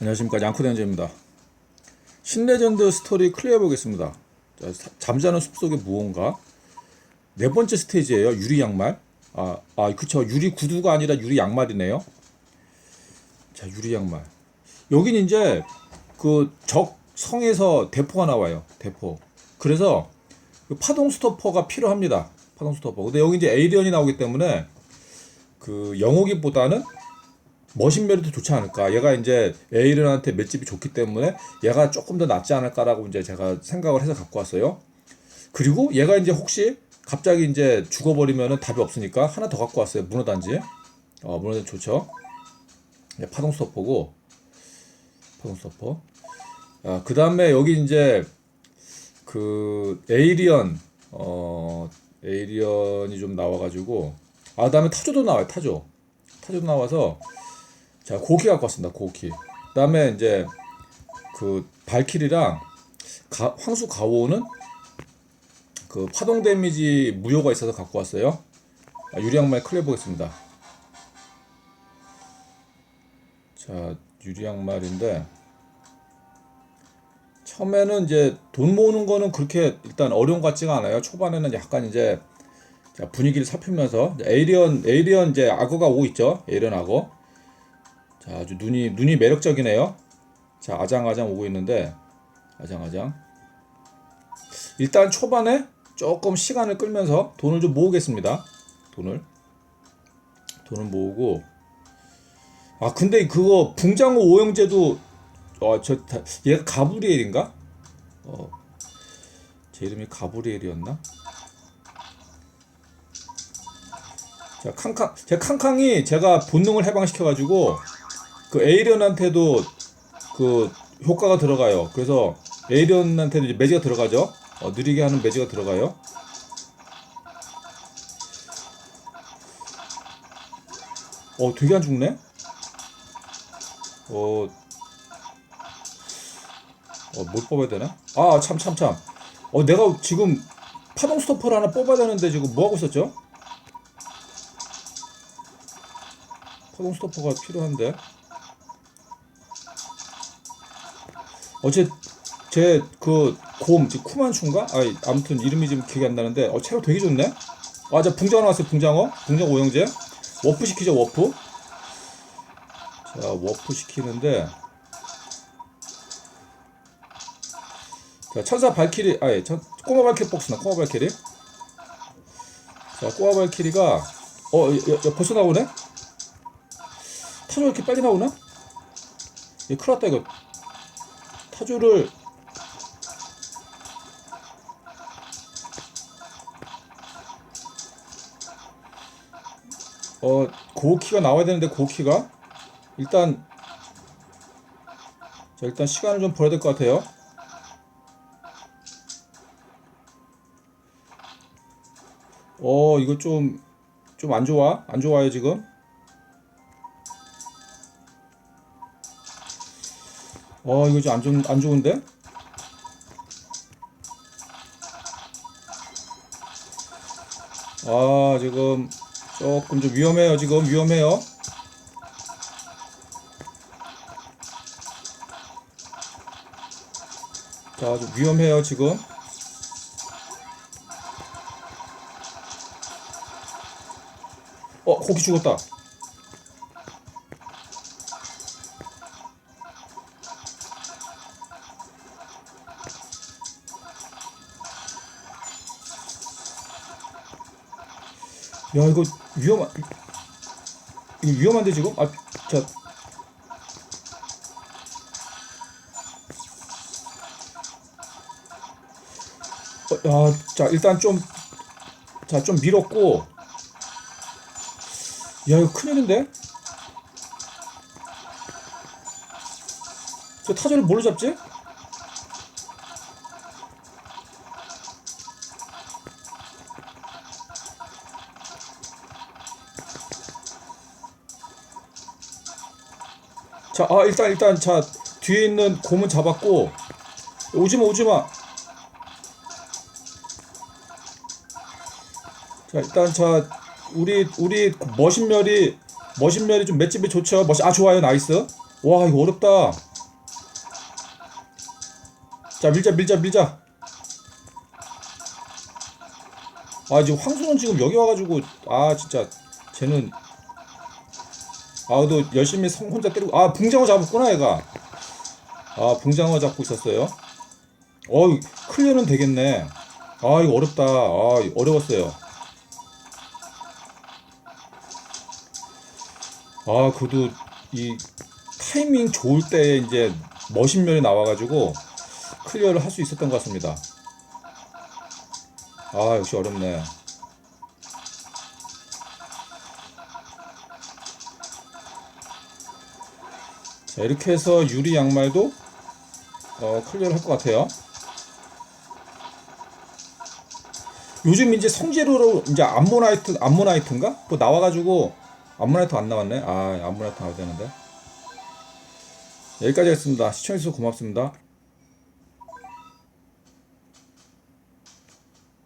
안녕하십니까 양코대장제입니다. 신레전드 스토리 클리어 해보겠습니다. 자, 사- 잠자는 숲속의 무언가 네 번째 스테이지예요. 유리 양말. 아, 아 그쵸. 유리 구두가 아니라 유리 양말이네요. 자, 유리 양말. 여긴 이제 그 적 성에서 대포가 나와요. 대포. 그래서 그 파동 스토퍼가 필요합니다. 파동 스토퍼. 근데 여기 이제 에이리언이 나오기 때문에 그 영호기보다는 머신 메리도 좋지 않을까. 얘가 이제 에이른한테 맷집이 좋기 때문에 얘가 조금 더 낫지 않을까라고 이제 제가 생각을 해서 갖고 왔어요. 그리고 얘가 이제 혹시 갑자기 이제 죽어버리면은 답이 없으니까 하나 더 갖고 왔어요. 문어단지. 어, 문어단지 좋죠. 네, 파동 스토퍼고 파동 스토퍼. 아, 그 다음에 여기 이제 그 에이리언 어 에이리언이 좀 나와가지고 아 그 다음에 타조도 나와요. 타조. 타조도 나와서 자 고키 갖고 왔습니다. 고키. 그다음에 이제 그 발키리랑 가, 황수 가오는 그 파동 데미지 무효가 있어서 갖고 왔어요. 아, 유리양말 클레 보겠습니다. 자 유리양말인데 처음에는 이제 돈 모으는 거는 그렇게 일단 어려운 것 같지가 않아요. 초반에는 약간 이제 자, 분위기를 살피면서 에이리언 에이리언 이제 악어가 오고 있죠. 에이리언 악어. 자, 아주 눈이 눈이 매력적이네요. 자, 아장아장 오고 있는데 아장아장. 일단 초반에 조금 시간을 끌면서 돈을 좀 모으겠습니다. 돈을 돈을 모으고 아 근데 그거 붕장어 오형제도 어저 얘가 가브리엘인가? 어제 이름이 가브리엘이었나? 자 캉캉 제 캉캉이 제가 본능을 해방시켜 가지고 그 에이리언한테도 그 효과가 들어가요. 그래서 에이리언한테도 이제 매지가 들어가죠. 어, 느리게 하는 매지가 들어가요. 어 되게 안 죽네. 어, 어, 뭘 뽑아야 되나? 아, 참, 참, 참. 어, 내가 지금 파동 스토퍼를 하나 뽑아야 되는데 지금 뭐 하고 있었죠? 파동 스토퍼가 필요한데. 어제 제그 곰, 지 쿠만춘가? 아, 아무튼 이름이 지금 기억이 안 나는데, 어, 체력 되게 좋네. 아, 자 붕장어 나왔어요, 붕장어. 붕장어 오형제. 워프 시키죠, 워프. 자, 워프 시키는데 자, 천사 발키리 아예 천 꼬마 발키리 복스나 꼬마 발키리 자, 꼬마 발키리가 어, 야, 야, 벌써 나오네? 타조 이렇게 빨리 나오나? 얘 큰일 났다 이거 타조를 어, 고키가 나와야 되는데 고키가 일단 자 일단 시간을 좀 벌어야 될 것 같아요. 어 이거 좀 좀 안 좋아 안 좋아요 지금. 어 이거 좀안 좋은 안 좋은데? 아 지금 조금 좀 위험해요 지금 위험해요. 자, 좀 위험해요, 지금. 어, 고기 죽었다. 야, 이거 위험한, 이거 위험한데, 지금? 아, 자, 어, 야, 자, 일단 좀, 자, 좀 밀었고, 야, 이거 큰일인데? 저 타조를 뭘로 잡지? 자, 아, 일단, 일단, 자, 뒤에 있는 곰은 잡았고, 오지마, 오지마. 자 일단 자 우리 우리 머신멸이 머신멸이 좀 맷집이 좋죠. 머신 아 좋아요 나이스. 와 이거 어렵다. 자 밀자 밀자 밀자 아 지금 황수는 지금 여기 와가지고 아 진짜 쟤는 아너 열심히 성- 혼자 때리고 아 붕장어 잡았구나 얘가. 아 붕장어 잡고 있었어요? 어 클리어는 되겠네. 아 이거 어렵다. 아 어려웠어요. 아 그래도 이 타이밍 좋을 때 이제 머신면이 나와가지고 클리어를 할 수 있었던 것 같습니다. 아 역시 어렵네 자 이렇게 해서 유리 양말도 어, 클리어를 할 것 같아요. 요즘 이제 성재로로 이제 암모나이트 암모나이트인가? 뭐 나와가지고 암모나이트 안 나왔네? 아 암모나이트 나와야 되는데. 여기까지 하겠습니다. 시청해주셔서 고맙습니다